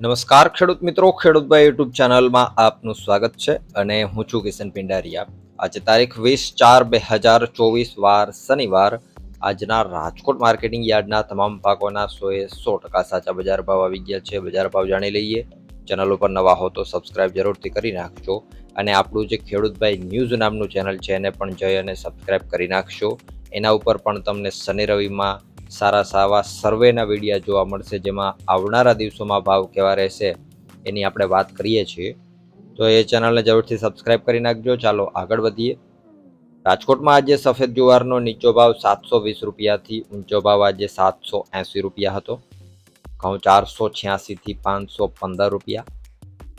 નમસ્કાર, ખેડૂત મિત્રો. ખેડૂતભાઈ યુટ્યુબ ચેનલમાં આપનું સ્વાગત છે અને હું છું કિશન પિંડારિયા. આજે તારીખ વીસ ચાર બે હજાર ચોવીસ, વાર શનિવાર. આજના રાજકોટ માર્કેટિંગ યાર્ડના તમામ પાકોના સોએ સો ટકા સાચા બજાર ભાવ આવી ગયા છે. બજાર ભાવ જાણી લઈએ. ચેનલ ઉપર નવા હો તો સબસ્ક્રાઇબ જરૂરથી કરી નાખજો. અને આપણું જે ખેડૂતભાઈ ન્યૂઝ નામનું ચેનલ છે એને પણ જઈ અને સબસ્ક્રાઇબ કરી નાખશો. એના ઉપર પણ તમને શનિ રવિમાં સારા સાવા સર્વેના વિડીયા જોવા મળશે, જેમાં આવનારા દિવસોમાં ભાવ કેવા રહેશે એની આપણે વાત કરીએ છીએ. તો એ ચેનલને જરૂરથી સબસ્ક્રાઇબ કરી નાખજો. ચાલો આગળ વધીએ. રાજકોટમાં આજે સફેદ જુવારનો નીચો ભાવ સાતસો વીસ રૂપિયાથી ઊંચો ભાવ આજે સાતસો એંસી રૂપિયા હતો. ઘઉં ચારસો છ્યાસીથી પાંચસો પંદર રૂપિયા.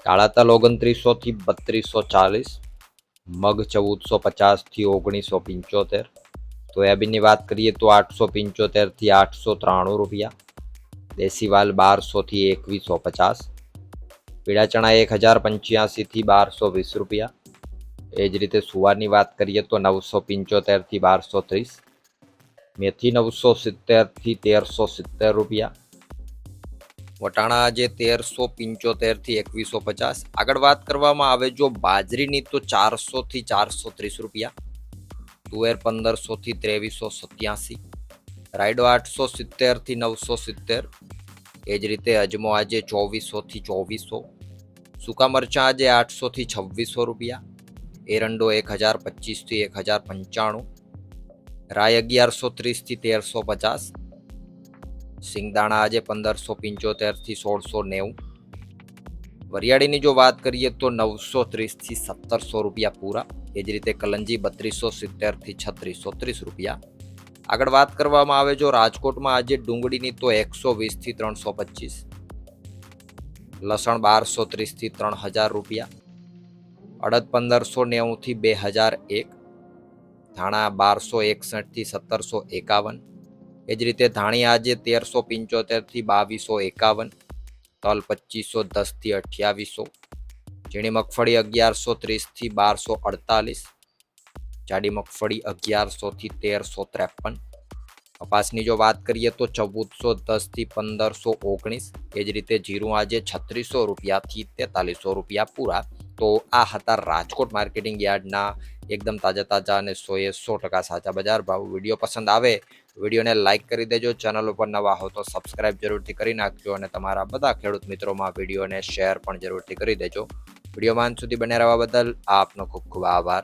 કાળા તલ ઓગણત્રીસોથી બત્રીસો ચાલીસ. મગ ચૌદસો પચાસથી ઓગણીસો પંચોતેર. સોયાબીનની વાત કરીએ તો આઠસો પંચોતેરથી આઠસો ત્રાણું રૂપિયા. દેશી વાલ બારસોથી એકવીસો પચાસ. પીળા ચણા એક હજાર પંચ્યાસીથી બારસો વીસ રૂપિયા. એ જ રીતે સુવારની વાત કરીએ તો નવસો પંચોતેરથી બારસો ત્રીસ. મેથી નવસો સિત્તેરથી તેરસો સિત્તેર રૂપિયા. વટાણા આજે તેરસો પંચોતેરથી એકવીસો પચાસ. આગળ વાત કરવામાં આવે જો બાજરીની તો ચારસોથી ચારસો ત્રીસ રૂપિયા. તુવેર પંદરસોથી ત્રેવીસો સત્યાસી રાયડો આઠસો સિત્તેરથી નવસો સિત્તેર એ જ રીતે અજમો આજે ચોવીસોથી ચોવીસો સૂકા મરચાં આજે આઠસોથી છવ્વીસો રૂપિયા એરંડો એક હજાર પચીસથી એક હજાર પંચાણું રાય અગિયારસો ત્રીસથી તેરસો પચાસ સિંગદાણા આજે પંદરસો પંચોતેરથી સોળસો નેવું વરિયાળીની જો વાત કરીએ તો નવસો ત્રીસથી સત્તરસો રૂપિયા પૂરા. એ જ રીતે કલંજી બત્રીસો, સિત્તેરથી છત્રીસો ત્રીસ રૂપિયા. આગળ વાત કરવામાં આવે જો રાજકોટમાં આજે ડુંગળીની તો એકસો વીસથી ત્રણસો પચીસ. લસણ બારસો ત્રીસથી ત્રણ હજાર રૂપિયા. અડદ પંદરસો નેવુંથી બે હજાર એક. ધાણા બારસો એકસઠથી સત્તરસો એકાવન. એ જ રીતે ધાણી આજે તેરસો પંચોતેરથી બાવીસો એકાવન. તલ પચીસો દસથી અઠ્યાવીસો, ઝીણી મગફળી અગિયારસો ત્રીસથી બારસો અડતાલીસ, જાડી મગફળી અગિયારસોથી તેરસો ત્રેપન. કપાસની જો વાત કરીએ તો ચૌદસો દસથી પંદરસો ઓગણીસ. એ જ રીતે જીરું આજે છત્રીસો રૂપિયાથી તેતાલીસો રૂપિયા પૂરા. તો આ હતા રાજકોટ માર્કેટિંગ યાર્ડના એકદમ તાજા તાજા અને સોએ સો ટકા સાચા બજાર ભાવ. વીડિયો પસંદ આવે વિડીયોને લાઇક કરી દેજો, ચેનલ ઉપર નવા હો તો સબસ્ક્રાઇબ જરૂરથી કરી નાખજો અને તમારા બધા ખેડૂત મિત્રોમાં વિડીયોને શેર પણ જરૂરથી કરી દેજો. વિડીયોમાં સુધી બને રહેવા બદલ આપનો ખૂબ ખૂબ આભાર.